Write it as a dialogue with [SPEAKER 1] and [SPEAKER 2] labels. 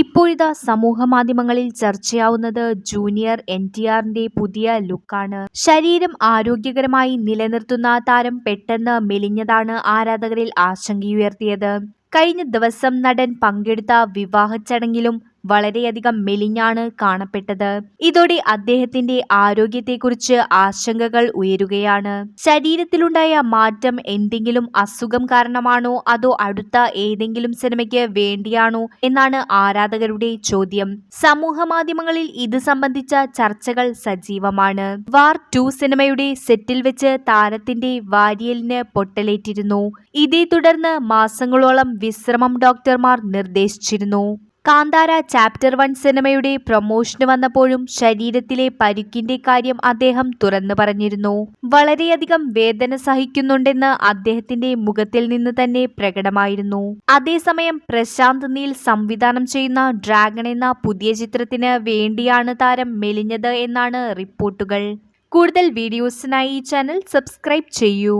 [SPEAKER 1] ഇപ്പോഴിതാ സമൂഹ മാധ്യമങ്ങളിൽ ചർച്ചയാവുന്നത് ജൂനിയർ എൻ ടി ആറിന്റെ പുതിയ ലുക്കാണ്. ശരീരം ആരോഗ്യകരമായി നിലനിർത്തുന്ന താരം പെട്ടെന്ന് മെലിഞ്ഞതാണ് ആരാധകരിൽ ആശങ്കയുയർത്തിയത്. കഴിഞ്ഞ ദിവസം നടൻ പങ്കെടുത്ത വിവാഹ ചടങ്ങിലും വളരെയധികം മെലിഞ്ഞാണ് കാണപ്പെട്ടത്. ഇതോടെ അദ്ദേഹത്തിന്റെ ആരോഗ്യത്തെക്കുറിച്ച് ആശങ്കകൾ ഉയരുകയാണ്. ശരീരത്തിലുണ്ടായ മാറ്റം എന്തെങ്കിലും അസുഖം കാരണമാണോ അതോ അടുത്ത ഏതെങ്കിലും സിനിമയ്ക്ക് വേണ്ടിയാണോ എന്നാണ് ആരാധകരുടെ ചോദ്യം. സമൂഹ മാധ്യമങ്ങളിൽ ഇത് സംബന്ധിച്ച ചർച്ചകൾ സജീവമാണ്. വാർ ടു സിനിമയുടെ സെറ്റിൽ വെച്ച് താരത്തിന്റെ വാരിയലിന് പൊട്ടലേറ്റിരുന്നു. ഇതേ തുടർന്ന് മാസങ്ങളോളം വിശ്രമം ഡോക്ടർമാർ നിർദ്ദേശിച്ചിരുന്നു. കാന്താര ചാപ്റ്റർ വൺ സിനിമയുടെ പ്രൊമോഷന് വന്നപ്പോഴും ശരീരത്തിലെ പരുക്കിന്റെ കാര്യം അദ്ദേഹം തുറന്നു പറഞ്ഞിരുന്നു. വളരെയധികം വേദന സഹിക്കുന്നുണ്ടെന്ന് അദ്ദേഹത്തിന്റെ മുഖത്തിൽ നിന്ന് തന്നെ പ്രകടമായിരുന്നു. അതേസമയം പ്രശാന്ത് നീൽ സംവിധാനം ചെയ്യുന്ന ഡ്രാഗൺ എന്ന പുതിയ ചിത്രത്തിന് വേണ്ടിയാണ് താരം മെലിഞ്ഞത് എന്നാണ് റിപ്പോർട്ടുകൾ. കൂടുതൽ വീഡിയോസിനായി ഈ ചാനൽ സബ്സ്ക്രൈബ് ചെയ്യൂ.